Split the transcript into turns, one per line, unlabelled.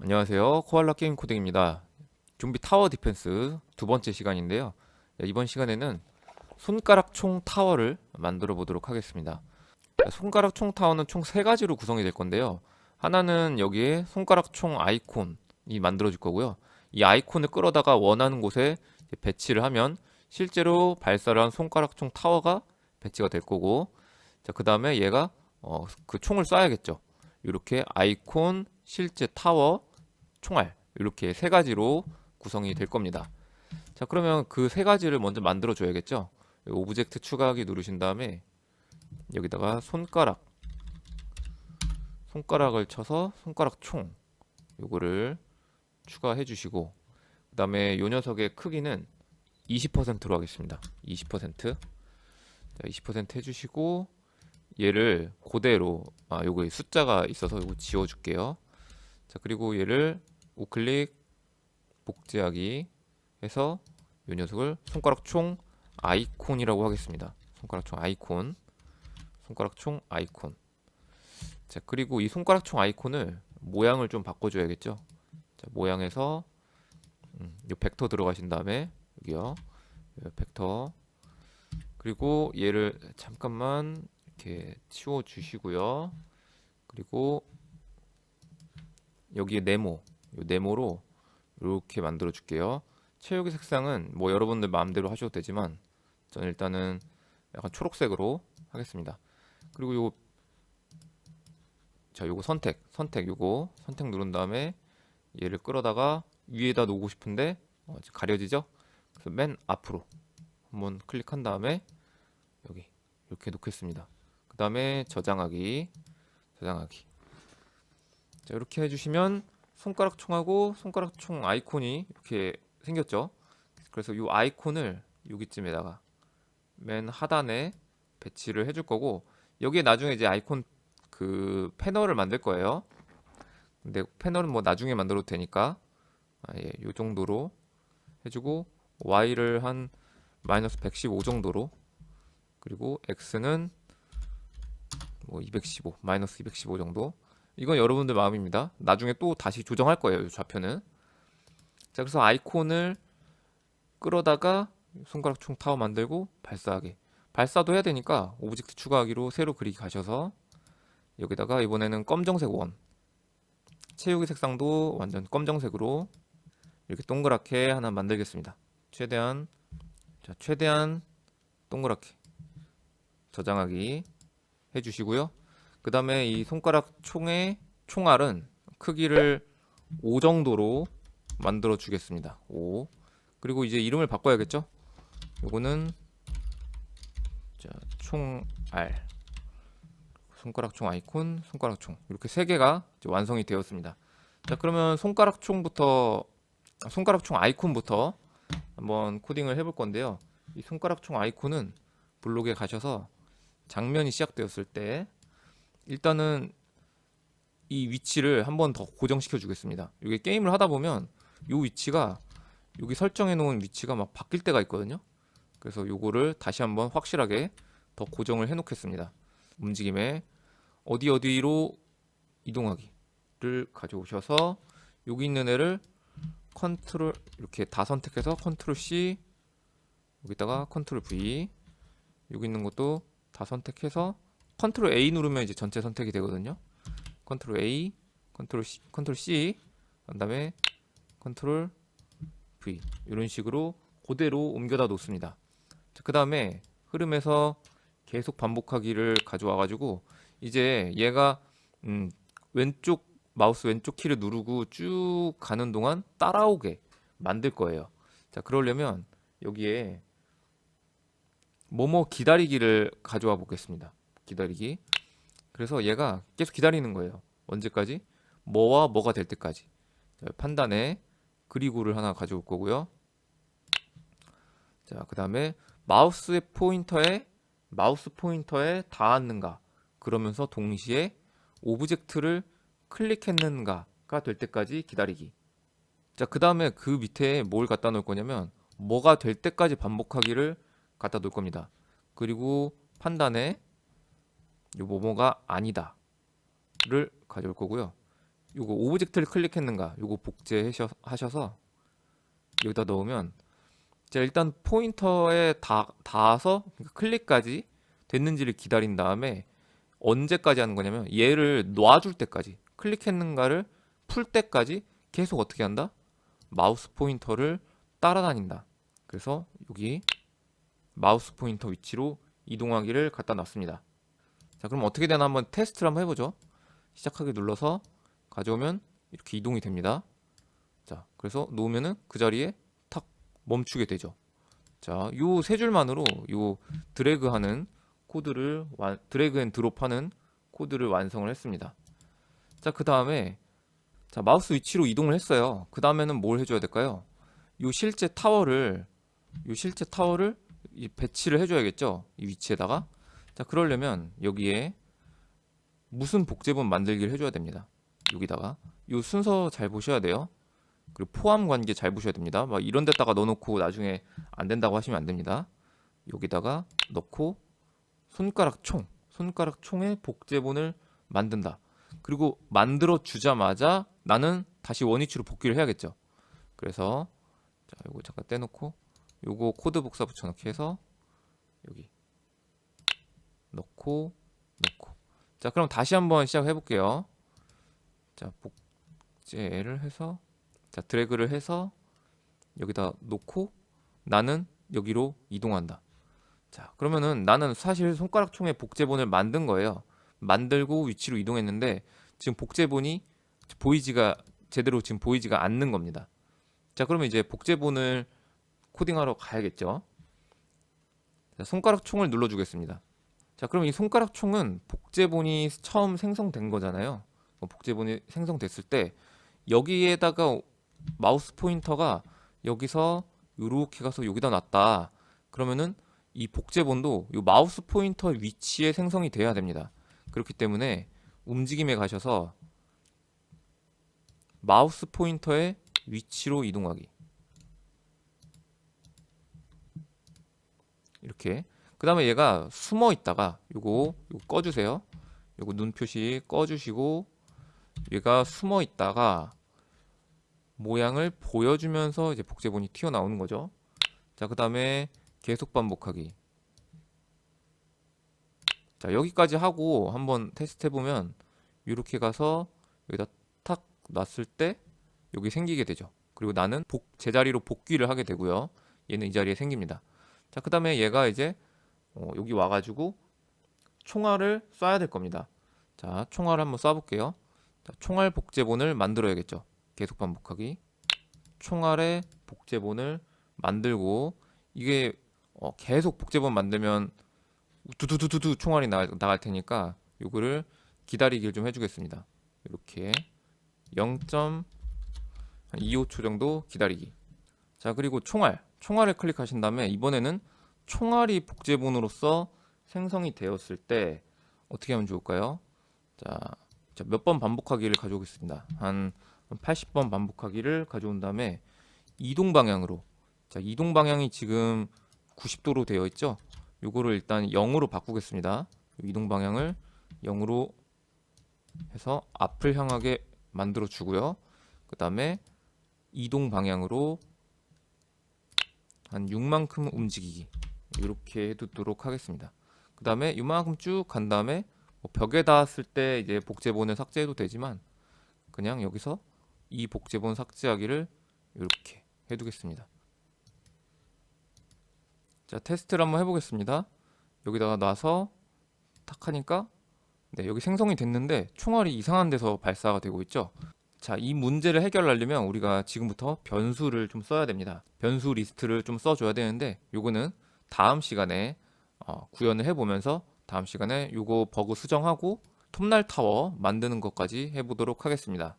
안녕하세요. 코알라 게임 코딩입니다. 좀비 타워 디펜스 두 번째 시간인데요. 네, 이번 시간에는 손가락 총 타워를 만들어 보도록 하겠습니다. 손가락 총 타워는 총 세 가지로 구성이 될 건데요. 하나는 여기에 손가락 총 아이콘이 만들어 줄 거고요. 이 아이콘을 끌어다가 원하는 곳에 배치를 하면 실제로 발사를 한 손가락 총 타워가 배치가 될 거고, 자, 그 다음에 얘가 어, 그 총을 쏴야겠죠. 이렇게 아이콘, 실제 타워, 총알 이렇게 세 가지로 구성이 될 겁니다. 자 그러면 그 세 가지를 먼저 만들어 줘야겠죠. 오브젝트 추가하기 누르신 다음에 여기다가 손가락 손가락을 쳐서 손가락 총 요거를 추가해 주시고 그 다음에 요 녀석의 크기는 20%로 하겠습니다. 20% 자, 20% 해주시고 얘를 그대로 아 요거 숫자가 있어서 요거 지워줄게요. 자 그리고 얘를 우클릭 복제하기 해서 이 녀석을 손가락 총 아이콘이라고 하겠습니다. 손가락 총 아이콘 손가락 총 아이콘 자 그리고 이 손가락 총 아이콘을 모양을 좀 바꿔줘야겠죠. 자 모양에서 음, 요 벡터 들어가신 다음에 여기요 요 벡터 그리고 얘를 잠깐만 이렇게 치워 주시고요. 그리고 여기에 네모, 요 네모로 이렇게 만들어 줄게요. 채우기 색상은 뭐 여러분들 마음대로 하셔도 되지만 저는 일단은 약간 초록색으로 하겠습니다. 그리고 요 자, 요거 선택, 선택 요거 선택 누른 다음에 얘를 끌어다가 위에다 놓고 싶은데 어, 가려지죠? 그래서 맨 앞으로 한번 클릭한 다음에 여기 이렇게 놓겠습니다. 그 다음에 저장하기, 저장하기. 자, 이렇게 해주시면 손가락 총하고 손가락 총 아이콘이 이렇게 생겼죠. 그래서 이 아이콘을 여기쯤에다가 맨 하단에 배치를 해줄 거고 여기에 나중에 이제 아이콘 그 패널을 만들 거예요. 근데 패널은 뭐 나중에 만들어도 되니까 아, 예, 요 정도로 해주고 Y를 한 마이너스 115 정도로 그리고 X는 뭐 215, 마이너스 215 정도 이건 여러분들 마음입니다. 나중에 또 다시 조정할 거예요. 이 좌표는. 자, 그래서 아이콘을 끌어다가 손가락 총 타워 만들고 발사하기. 발사도 해야 되니까 오브젝트 추가하기로 새로 그리기 가셔서 여기다가 이번에는 검정색 원. 채우기 색상도 완전 검정색으로 이렇게 동그랗게 하나 만들겠습니다. 최대한 자, 최대한 동그랗게 저장하기 해 주시고요. 그 다음에 이 손가락 총의 총알은 크기를 5 정도로 만들어 주겠습니다. 5. 그리고 이제 이름을 바꿔야겠죠? 요거는 자, 총알. 손가락 총 아이콘, 손가락 총. 이렇게 세 개가 완성이 되었습니다. 자, 그러면 손가락 총부터 손가락 총 아이콘부터 한번 코딩을 해볼 건데요. 이 손가락 총 아이콘은 블록에 가셔서 장면이 시작되었을 때 일단은 이 위치를 한 번 더 고정시켜 주겠습니다. 이게 게임을 하다 보면 이 위치가 여기 설정해 놓은 위치가 막 바뀔 때가 있거든요. 그래서 요거를 다시 한번 확실하게 더 고정을 해 놓겠습니다. 움직임에 어디 어디로 이동하기를 가져오셔서 여기 있는 애를 컨트롤 이렇게 다 선택해서 컨트롤 C 여기다가 컨트롤 V 여기 있는 것도 다 선택해서 컨트롤 A 누르면 이제 전체 선택이 되거든요. 컨트롤 A, 컨트롤 C, 컨트롤 C, 그다음에 컨트롤 V 이런 식으로 그대로 옮겨다 놓습니다. 그 다음에 흐름에서 계속 반복하기를 가져와 가지고 이제 얘가 음, 왼쪽 마우스 왼쪽 키를 누르고 쭉 가는 동안 따라오게 만들 거예요. 자 그러려면 여기에 뭐뭐 기다리기를 가져와 보겠습니다. 기다리기. 그래서 얘가 계속 기다리는 거예요. 언제까지? 뭐와 뭐가 될 때까지. 자, 판단에 그리고를 하나 가져올 거고요. 자, 그 다음에 마우스의 포인터에 마우스 포인터에 닿았는가. 그러면서 동시에 오브젝트를 클릭했는가가 될 때까지 기다리기. 자, 그 다음에 그 밑에 뭘 갖다 놓을 거냐면 뭐가 될 때까지 반복하기를 갖다 놓을 겁니다. 그리고 판단에 요 뭐뭐가 아니다를 가져올 거고요. 요거 오브젝트를 클릭했는가 요거 복제하셔서 여기다 넣으면 자 일단 포인터에 다 닿아서 그러니까 클릭까지 됐는지를 기다린 다음에 언제까지 하는 거냐면 얘를 놔줄 때까지 클릭했는가를 풀 때까지 계속 어떻게 한다? 마우스 포인터를 따라다닌다. 그래서 여기 마우스 포인터 위치로 이동하기를 갖다 놨습니다. 자, 그럼 어떻게 되나 한번 테스트를 한번 해보죠. 시작하기 눌러서 가져오면 이렇게 이동이 됩니다. 자, 그래서 놓으면은 그 자리에 탁 멈추게 되죠. 자, 요 세 줄만으로 요 드래그하는 코드를 완, 드래그 앤 드롭하는 코드를 완성을 했습니다. 자, 그 다음에 자 마우스 위치로 이동을 했어요. 그 다음에는 뭘 해줘야 될까요? 요 실제 타워를 요 실제 타워를 이 배치를 해줘야겠죠. 이 위치에다가 자 그러려면 여기에 무슨 복제본 만들기를 해줘야 됩니다. 여기다가 요 순서 잘 보셔야 돼요. 그리고 포함 관계 잘 보셔야 됩니다. 막 이런 데다가 넣어놓고 나중에 안 된다고 하시면 안 됩니다. 여기다가 넣고 손가락 총, 손가락 총에 복제본을 만든다. 그리고 만들어 주자마자 나는 다시 원위치로 복귀를 해야겠죠. 그래서 자, 요거 잠깐 떼놓고 요거 코드 복사 붙여넣기 해서 여기 넣고 넣고 자 그럼 다시 한번 시작해 볼게요. 자 복제를 해서 자 드래그를 해서 여기다 놓고 나는 여기로 이동한다. 자 그러면은 나는 사실 손가락 총에 복제본을 만든 거예요. 만들고 위치로 이동했는데 지금 복제본이 보이지가 제대로 지금 보이지가 않는 겁니다. 자, 그러면 이제 복제본을 코딩하러 가야겠죠. 자, 손가락 총을 눌러 주겠습니다. 자, 그럼 이 손가락 총은 복제본이 처음 생성된 거잖아요. 뭐 복제본이 생성됐을 때 여기에다가 마우스 포인터가 여기서 이렇게 가서 여기다 놨다. 그러면은 이 복제본도 이 마우스 포인터 위치에 생성이 돼야 됩니다. 그렇기 때문에 움직임에 가셔서 마우스 포인터의 위치로 이동하기 이렇게 그 다음에 얘가 숨어 있다가 요거 요거 꺼주세요. 요거 눈 표시 꺼주시고 얘가 숨어 있다가 모양을 보여주면서 이제 복제본이 튀어나오는 거죠. 자 그 다음에 계속 반복하기. 자 여기까지 하고 한번 테스트 해보면 이렇게 가서 여기다 탁 놨을 때 여기 생기게 되죠. 그리고 나는 복, 제자리로 복귀를 하게 되고요. 얘는 이 자리에 생깁니다. 자 그 다음에 얘가 이제 어, 여기 와가지고 총알을 쏴야 될 겁니다. 자 총알을 한번 쏴볼게요. 자, 총알 복제본을 만들어야겠죠. 계속 반복하기. 총알의 복제본을 만들고 이게 어, 계속 복제본 만들면 두두두두두 총알이 나, 나갈 테니까 요거를 기다리기를 좀 해주겠습니다. 이렇게 0.25초 정도 기다리기. 자 그리고 총알, 총알을 클릭하신 다음에 이번에는 총알이 복제본으로서 생성이 되었을 때 어떻게 하면 좋을까요? 자, 몇 번 반복하기를 가져오겠습니다. 한 80번 반복하기를 가져온 다음에 이동 방향으로 자 이동 방향이 지금 90도로 되어 있죠. 요거를 일단 0으로 바꾸겠습니다. 이동 방향을 0으로 해서 앞을 향하게 만들어 주고요. 그 다음에 이동 방향으로 한 6만큼 움직이기 이렇게 해두도록 하겠습니다. 그 다음에 이만큼 쭉 간 다음에 뭐 벽에 닿았을 때 이제 복제본을 삭제해도 되지만 그냥 여기서 이 복제본 삭제하기를 이렇게 해두겠습니다. 자 테스트를 한번 해보겠습니다. 여기다가 놔서 탁 하니까 네, 여기 생성이 됐는데 총알이 이상한 데서 발사가 되고 있죠. 자, 이 문제를 해결하려면 우리가 지금부터 변수를 좀 써야 됩니다. 변수 리스트를 좀 써줘야 되는데 요거는 다음 시간에 어, 구현을 해보면서 다음 시간에 요거 버그 수정하고 톱날 타워 만드는 것까지 해보도록 하겠습니다.